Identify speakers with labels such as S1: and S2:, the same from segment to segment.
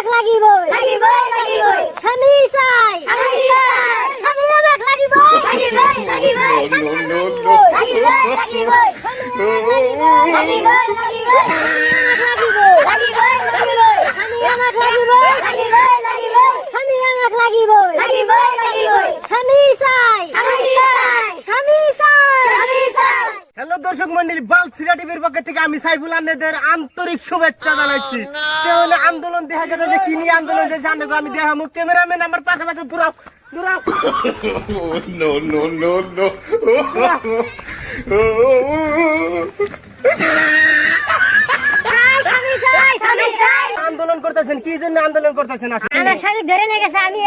S1: আমাক লাগিব
S2: লাগিবই লাগিবই।
S1: আমি চাই।
S2: আমি চাই।
S1: আমি আমাক লাগিব
S2: লাগিবই। লাগিবই
S3: no,
S2: লাগিবই। লাগিবই লাগিবই। লাগিবই লাগিবই লাগিবই।
S1: আমি আমাক লাগিব
S2: লাগিবই। লাগিবই
S1: আমি আমাক লাগিব
S2: লাগিবই লাগিবই
S1: আমি চাই
S2: আমি চাই
S1: আমি চাই
S2: আমি চাই
S4: হ্যালো দর্শক মন্ডলী বালছিরা টিভির পক্ষ থেকে আমি সাইফুল আহমেদের আন্তরিক শুভেচ্ছা জানাচ্ছি। তেমন আন্দোলন দেখা গেছে যে কি নিয়ে আন্দোলন দিয়েছে আন্দোলন আমি দেখাবো ক্যামেরাম্যান আমার পাশে পাশে দূরাও আন্দোলন করতেছেন কি জন্য আন্দোলন করতেছেন আসলে?
S1: আমার ধরে নিয়ে গেছে আমি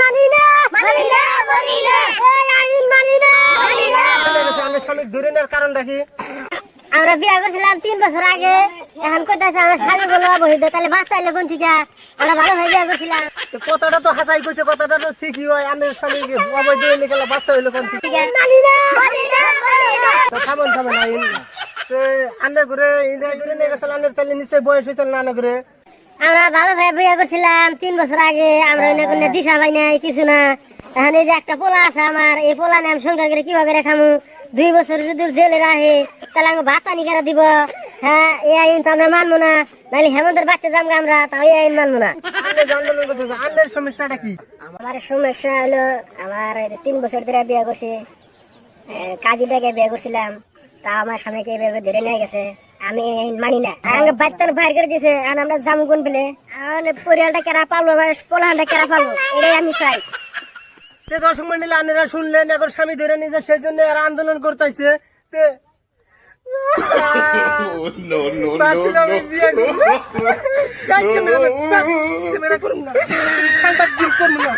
S1: মানি না
S2: মানি না মানি না।
S4: ধরে নেওয়ার কারণটা কি
S1: আমরা বিয়ে করছিলাম তিন বছর আগে। এখন কোথায় আমার স্বামী বলো বহিদ তাহলে কোন থেকে? আমরা ভালো হয়ে বিয়ে করছিলাম।
S4: কথাটা তো হাসাই কইছে কথাটা তো ঠিকই হয়। আমার স্বামী হইলে গেলে বাচ্চা হইল কোন থেকে?
S1: না
S2: না না।
S4: তো থামুন থামুন আইন তো আন্নে ঘুরে ইন্ডিয়া ঘুরে নিয়ে গেছিল আন্নের তাহলে নিশ্চয়ই বয়স হয়েছিল না আন্নে ঘুরে?
S1: আমরা ভালো ভাবে বিয়ে করছিলাম তিন বছর আগে। আমরা অন্য কোনো দিশা পাই নাই কিছু না। এখন এই যে একটা পোলা আছে আমার এই পোলা নিয়ে আমি করে কীভাবে রেখামু? দুই বছর যদি জেলে রাখে তাহলে আমি ভাত দিব? হ্যাঁ এই আইন তো আমরা মানবো না। নাহলে হেমন্তের বাচ্চা যাব আমরা তাও এই আইন মানবো না।
S4: সমস্যাটা কি?
S1: আমার সমস্যা হলো আমার তিন বছর ধরে বিয়ে করছি। কাজী ব্যাগে বিয়ে করছিলাম তা আমার স্বামীকে এভাবে ধরে নিয়ে গেছে। আমি মানি না। আমাকে বাচ্চার বাইর করে দিয়েছে আর আমরা পেলে আমার পরিবারটা কেরা পাবো আমার পোলাহানটা কেরা পাবো এটাই আমি চাই।
S4: তে দর্শক মন্ডলী আপনারা শুনলেন এখন স্বামী ধরে নিজে সেই জন্য এরা আন্দোলন করতেছে তে ক্যামেরা করুন না। করুন না,